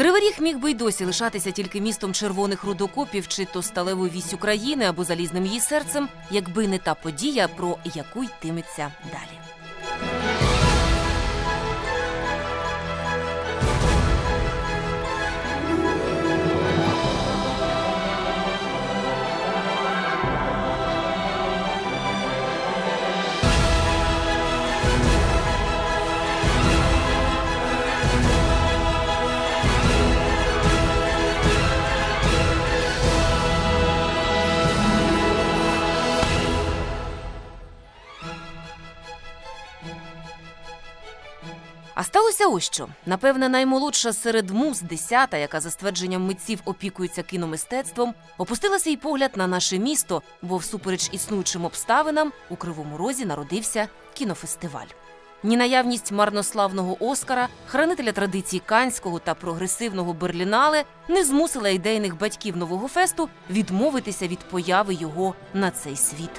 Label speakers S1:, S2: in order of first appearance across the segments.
S1: Кривий міг би й досі лишатися тільки містом червоних рудокопів чи то сталевою вісь України або залізним її серцем, якби не та подія, про яку йтиметься далі. Що. Напевне, наймолодша серед муз, десята, яка за ствердженням митців опікується кіномистецтвом, опустила свій погляд на наше місто, бо всупереч існуючим обставинам у Кривому Розі народився кінофестиваль. Ні наявність марнославного Оскара, хранителя традицій канського та прогресивного Берлінале не змусила ідейних батьків нового фесту відмовитися від появи його на цей світ.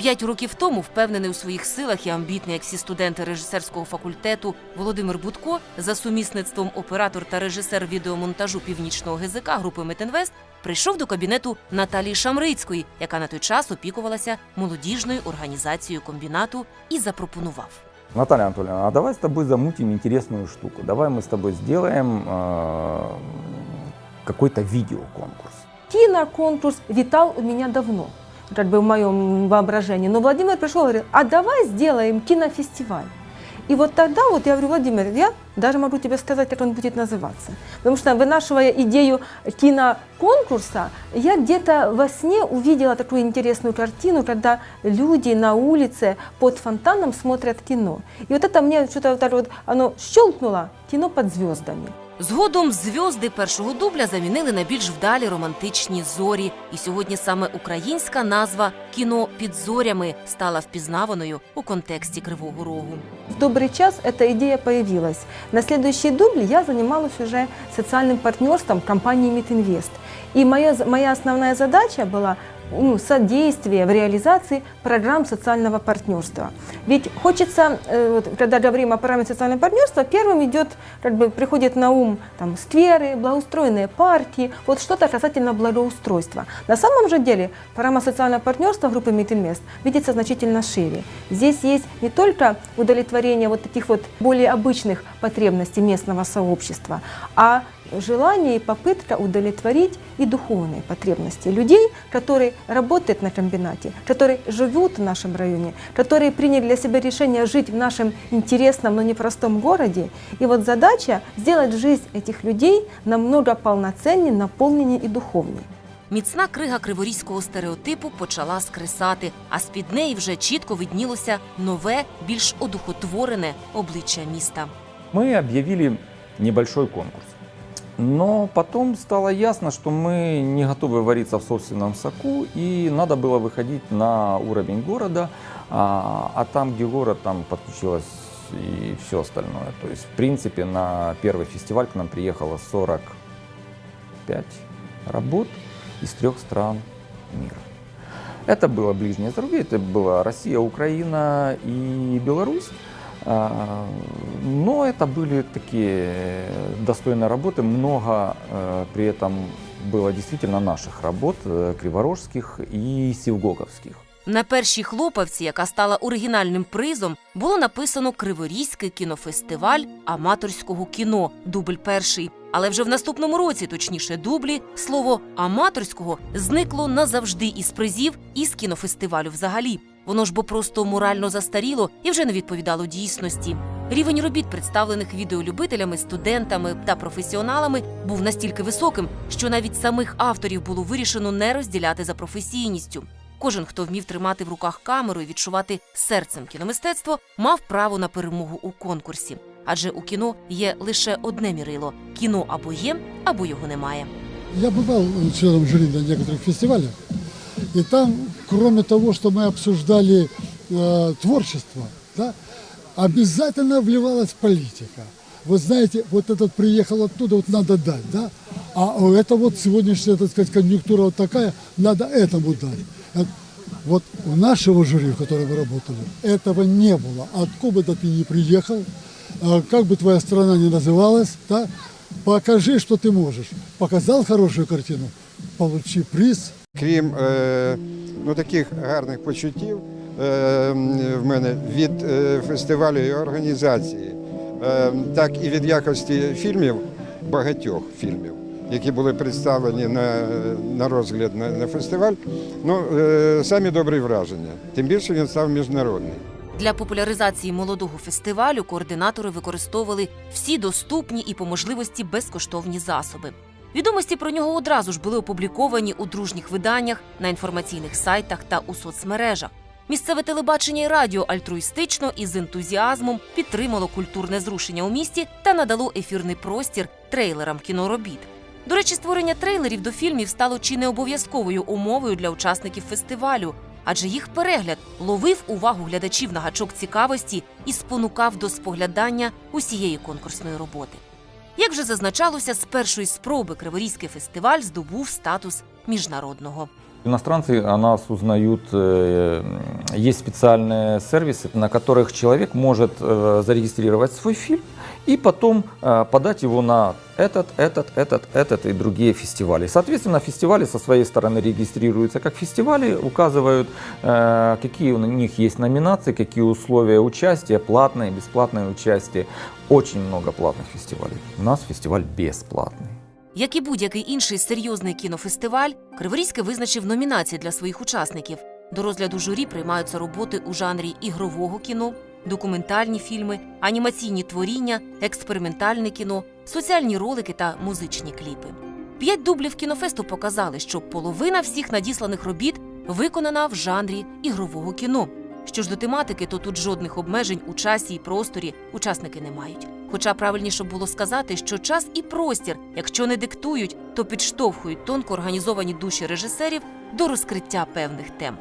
S1: П'ять років тому, впевнений у своїх силах і амбітний, як всі студенти режисерського факультету Володимир Будко, за сумісництвом оператор та режисер відеомонтажу північного ГЗК групи Метинвест, прийшов до кабінету Наталії Шамрицької, яка на той час опікувалася молодіжною організацією комбінату, і запропонував.
S2: Наталья Анатольевна, а давай с тобой замутим интересную штуку. Давай мы с тобой сделаем э, какой-то видеоконкурс.
S3: Киноконкурс витал у меня давно, как бы в моем воображении. Но Владимир пришел и говорит, а давай сделаем кинофестиваль. И вот тогда вот я говорю, Владимир, я даже могу тебе сказать, как он будет называться. Потому что вынашивая идею киноконкурса, я где-то во сне увидела такую интересную картину, когда люди на улице под фонтаном смотрят кино. И вот это мне что-то вот так вот, оно щелкнуло, кино под звездами.
S1: Згодом зв'язди першого дубля замінили на більш вдалі романтичні зорі. І сьогодні саме українська назва кіно під зорями стала впізнаваною у контексті Кривого Рогу.
S3: В добрый час эта идея появилась. На следующий дубль я занималась уже социальным партнерством компании Митинвест. И моя, моя основная задача была ну, содействие в реализации программ социального партнерства. Ведь хочется, э, вот, когда говорим о программе социального партнерства, первым идет, как бы приходит на ум там, скверы, благоустроенные парки, вот что-то касательно благоустройства. На самом же деле программа социального партнерства группы Митинвест видится значительно шире. Здесь есть не только удовлетворение вот таких вот более обычных потребностей местного сообщества, а желание и попытка удовлетворить и духовные потребности людей, которые работают на комбинате, которые живут в нашем районе, которые приняли для себя решение жить в нашем интересном, но непростом городе. И вот задача сделать жизнь этих людей намного полноценнее, наполненнее и духовнее.
S1: Міцна крига криворізького стереотипу почала скресати, а з-під неї вже чітко виднілося нове, більш одухотворене обличчя міста.
S2: Мы объявили небольшой конкурс. Но потом стало ясно, что мы не готовы вариться в собственном соку, и надо было выходить на уровень города, а, а там, где город, там подключилось и все остальное. То есть, в принципе, на первый фестиваль к нам приехало 45 работ из трех стран мира. Это было ближнее зарубежье, это была Россия, Украина и Беларусь. А, Но это были такие достойные работы. Много э, при этом было действительно наших работ, э, криворожских и севгоговских.
S1: На першій хлопавці, яка стала оригінальним призом, було написано Криворізький кінофестиваль аматорського кіно, дубль перший. Але вже в наступному році, точніше, дублі, слово аматорського зникло назавжди із призів і з кінофестивалю взагалі. Воно ж бо просто морально застаріло і вже не відповідало дійсності. Рівень робіт, представлених відеолюбителями, студентами та професіоналами, був настільки високим, що навіть самих авторів було вирішено не розділяти за професійністю. Кожен, хто вмів тримати в руках камеру і відчувати серцем кіномистецтво, мав право на перемогу у конкурсі. Адже у кіно є лише одне мірило: кіно або є, або його немає.
S4: Я бывал членом жюри на некоторых фестивалях, и там, кроме того, что мы обсуждали э, творчество, да, обязательно вливалась политика. Вы знаете, вот этот приехал оттуда, вот надо дать, да, а это вот сегодняшняя, так сказать, конъюнктура вот такая, надо этому дать. Э, Вот у нашего жюри, в котором мы работали, этого не было. Откуда бы ты ни приехал, э, как бы твоя страна ни называлась, да, покажи, что ты можешь. Показал хорошую картину, получи приз.
S5: Крім е, ну, таких гарних почуттів е, в мене від е, фестивалю і організації, так і від якості фільмів, багатьох фільмів, які були представлені на, на розгляд на, на фестиваль, ну, самі добрі враження. Тим більше він став міжнародний.
S1: Для популяризації молодого фестивалю координатори використовували всі доступні і по можливості безкоштовні засоби. Відомості про нього одразу ж були опубліковані у дружніх виданнях, на інформаційних сайтах та у соцмережах. Місцеве телебачення і радіо альтруїстично і з ентузіазмом підтримало культурне зрушення у місті та надало ефірний простір трейлерам кіноробіт. До речі, створення трейлерів до фільмів стало чи не обов'язковою умовою для учасників фестивалю, адже їх перегляд ловив увагу глядачів на гачок цікавості і спонукав до споглядання усієї конкурсної роботи. Як вже зазначалося, з першої спроби Криворізький фестиваль здобув статус міжнародного.
S2: Иностранцы о нас узнают, э, есть специальные сервисы, на которых человек может э, зарегистрировать свой фильм и потом э, подать его на этот, этот, этот, этот и другие фестивали. Соответственно, фестивали со своей стороны регистрируются как фестивали, указывают, э, какие у них есть номинации, какие условия участия, платное, бесплатное участие. Очень много платных фестивалей. У нас фестиваль бесплатный.
S1: Як і будь-який інший серйозний кінофестиваль, Криворізький визначив номінації для своїх учасників. До розгляду журі приймаються роботи у жанрі ігрового кіно, документальні фільми, анімаційні творіння, експериментальне кіно, соціальні ролики та музичні кліпи. П'ять дублів кінофесту показали, що половина всіх надісланих робіт виконана в жанрі ігрового кіно. Що ж до тематики, то тут жодних обмежень у часі і просторі учасники не мають. Хоча правильніше було сказати, що час і простір, якщо не диктують, то підштовхують тонко організовані душі режисерів до розкриття певних тем.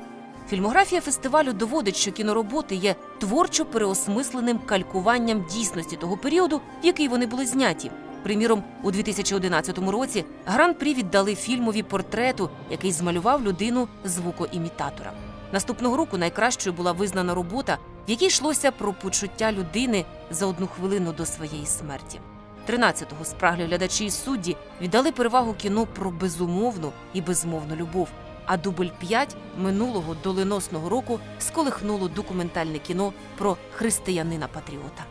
S1: Фільмографія фестивалю доводить, що кінороботи є творчо переосмисленим калькуванням дійсності того періоду, в який вони були зняті. Приміром, у 2011 році гран-прі віддали фільмові портрету, який змалював людину звукоімітатора. Наступного року найкращою була визнана робота, якій йшлося про почуття людини за одну хвилину до своєї смерті. 13-го спраглі глядачі і судді віддали перевагу кіно про безумовну і безмовну любов. А дубль 5 минулого доленосного року сколихнуло документальне кіно про християнина-патріота.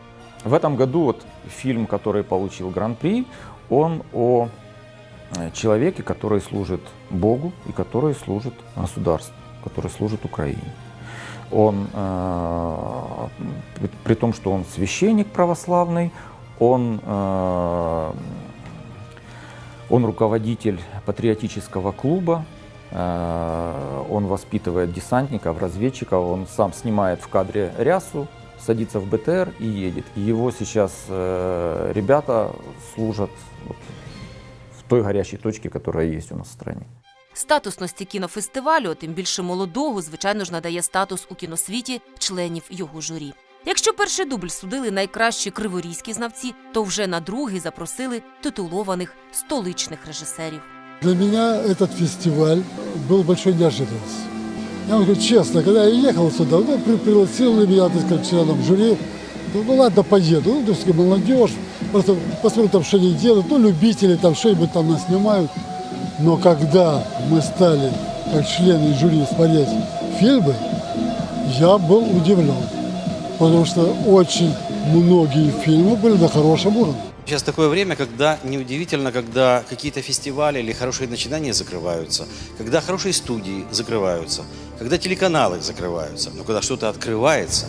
S2: В этом году вот фильм, который получил гран-при, он о э, человеке, который служит Богу и который служит государству, который служит Украине. Он, э, при, том, что он священник православный, он, э, он руководитель патриотического клуба, э, он воспитывает десантников, разведчиков, он сам снимает в кадре рясу, садится в БТР и едет. И его сейчас ребята служат в той горячей точке, которая есть у нас в стране.
S1: Статусності кінофестивалю, тим більше молодого, звичайно ж надає статус у кіносвіті членів його журі. Якщо перший дубль судили найкращі криворізькі знавці, то вже на другий запросили титулованих столичних режисерів.
S4: Для меня этот фестиваль был большой неожиданностью. Я вам говорю честно, когда я ехал сюда, ну, при, пригласил меня, так членом жюри, ну, ну ладно, поеду, ну, так сказать, просто посмотрю там, что они делают, ну, любители там, что-нибудь там нас снимают. Но когда мы стали, как члены жюри, смотреть фильмы, я был удивлен, потому что очень многие фильмы были на хорошем уровне.
S6: Сейчас такое время, когда неудивительно, когда какие-то фестивали или хорошие начинания закрываются, когда хорошие студии закрываются, когда телеканалы закрываются, но когда что-то открывается,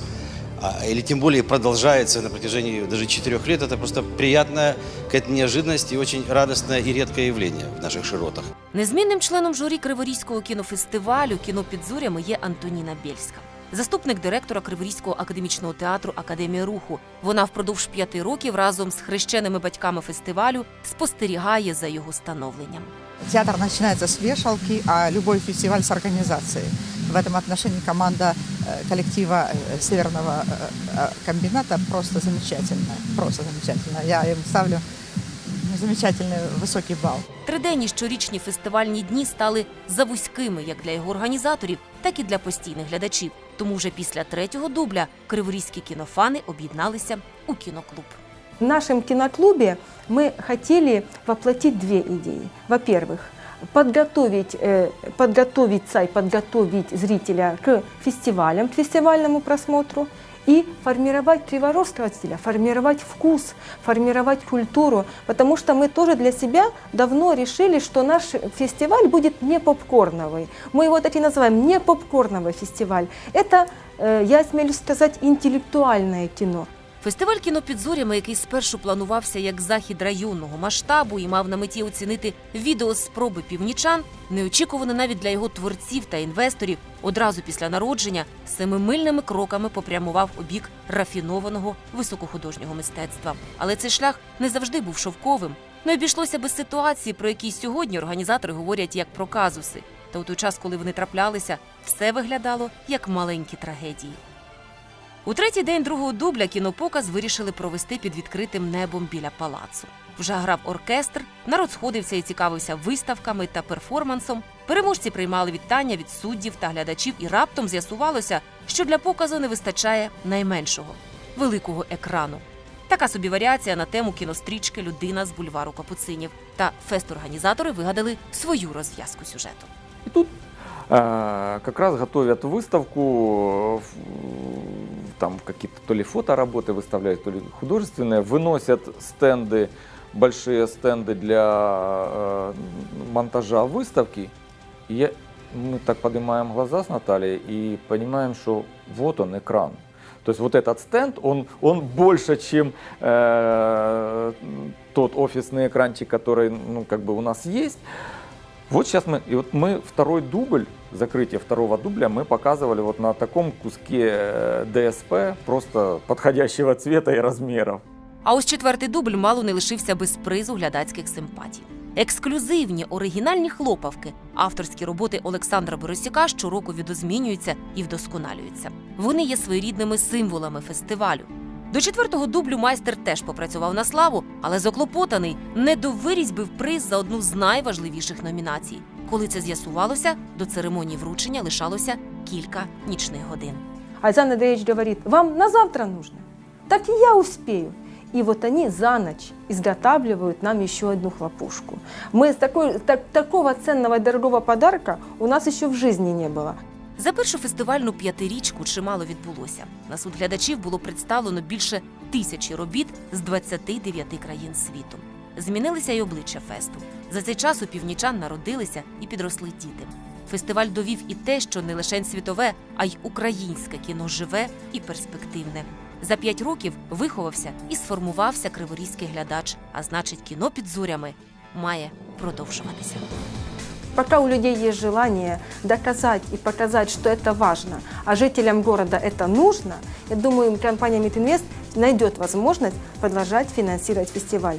S6: или тем более продолжается на протяжении даже четырех лет, это просто приятная какая-то неожиданность и очень радостное и редкое явление в наших широтах.
S1: Незмінним членом журі Криворізького кінофестивалю кіно під зорями є Антоніна Бєльська. Заступник директора Криворізького академічного театру Академія руху. Вона впродовж п'яти років разом з хрещеними батьками фестивалю спостерігає за його становленням.
S7: Театр начинается с вешалки, а любой фестиваль с организацией. В этом отношении команда э, коллектива э, Северного э, э, комбината просто замечательная. Просто замечательная. Я им ставлю ну, замечательный высокий балл.
S1: Триденні щорічні фестивальні дні стали завузькими як для його організаторів, так і для постійних глядачів. Тому вже після третього дубля криворізькі кінофани об'єдналися у кіноклуб.
S3: В нашем киноклубе мы хотели воплотить две идеи. Во-первых, подготовить, э, подготовиться и подготовить зрителя к фестивалям, к фестивальному просмотру и формировать криворожского стиля, формировать вкус, формировать культуру, потому что мы тоже для себя давно решили, что наш фестиваль будет не попкорновый. Мы его так и называем, не попкорновый фестиваль. Это, э, я смелюсь сказать, интеллектуальное кино.
S1: Фестиваль кіно під зорями, який спершу планувався як захід районного масштабу і мав на меті оцінити відеоспроби північан, неочікувано навіть для його творців та інвесторів одразу після народження семимильними кроками попрямував у бік рафінованого високохудожнього мистецтва. Але цей шлях не завжди був шовковим. Не обійшлося без ситуації, про які сьогодні організатори говорять як про казуси. Та у той час, коли вони траплялися, все виглядало як маленькі трагедії. У третій день другого дубля кінопоказ вирішили провести під відкритим небом біля палацу. Вже грав оркестр, народ сходився і цікавився виставками та перформансом. Переможці приймали вітання від суддів та глядачів, і раптом з'ясувалося, що для показу не вистачає найменшого великого екрану. Така собі варіація на тему кінострічки Людина з бульвару капуцинів. Та фест-організатори вигадали свою розв'язку сюжету.
S2: И тут э, как раз там какие-то то ли фотоработы выставляют, то ли художественные, выносят стенды, большие стенды для э, монтажа выставки. И я- мы так поднимаем глаза с Натальей и понимаем, что вот он экран. То есть вот этот стенд, он, он больше, чем э, тот офисный экранчик, который ну, как бы у нас есть. Вот сейчас мы, и вот мы второй дубль, закрытие второго дубля мы показывали вот на таком куске э, ДСП, просто подходящего цвета и размеров.
S1: А ось четвертий дубль мало не лишився без призу глядацьких симпатій. Ексклюзивні оригінальні хлопавки, авторські роботи Олександра Борисюка щороку відозмінюються і вдосконалюються. Вони є своєрідними символами фестивалю. До четвертого дублю майстер теж попрацював на славу, але заклопотаний не довирізьбив приз за одну з найважливіших номінацій. коли це з'ясувалося, до церемонії вручення лишалося кілька нічних годин.
S3: Александр Андреевич говорит, вам на завтра нужно. Так и я успею. И вот они за ночь изготавливают нам еще одну хлопушку. Мы с такой, так- такого ценного и дорогого подарка у нас еще в жизни не было.
S1: За першу фестивальну п'ятирічку чимало відбулося. На суд глядачів було представлено більше тисячі робіт з 29 країн світу. Змінилися й обличчя фесту. За цей час у північан народилися і підросли діти. Фестиваль довів і те, що не лише світове, а й українське кіно живе і перспективне. За п'ять років виховався і сформувався криворізький глядач, а значить, кіно під зорями має продовжуватися.
S3: Пока у людей есть желание доказать и показать, что это важно, а жителям города это нужно, я думаю, компания Митинвест найдет возможность продолжать финансировать фестиваль.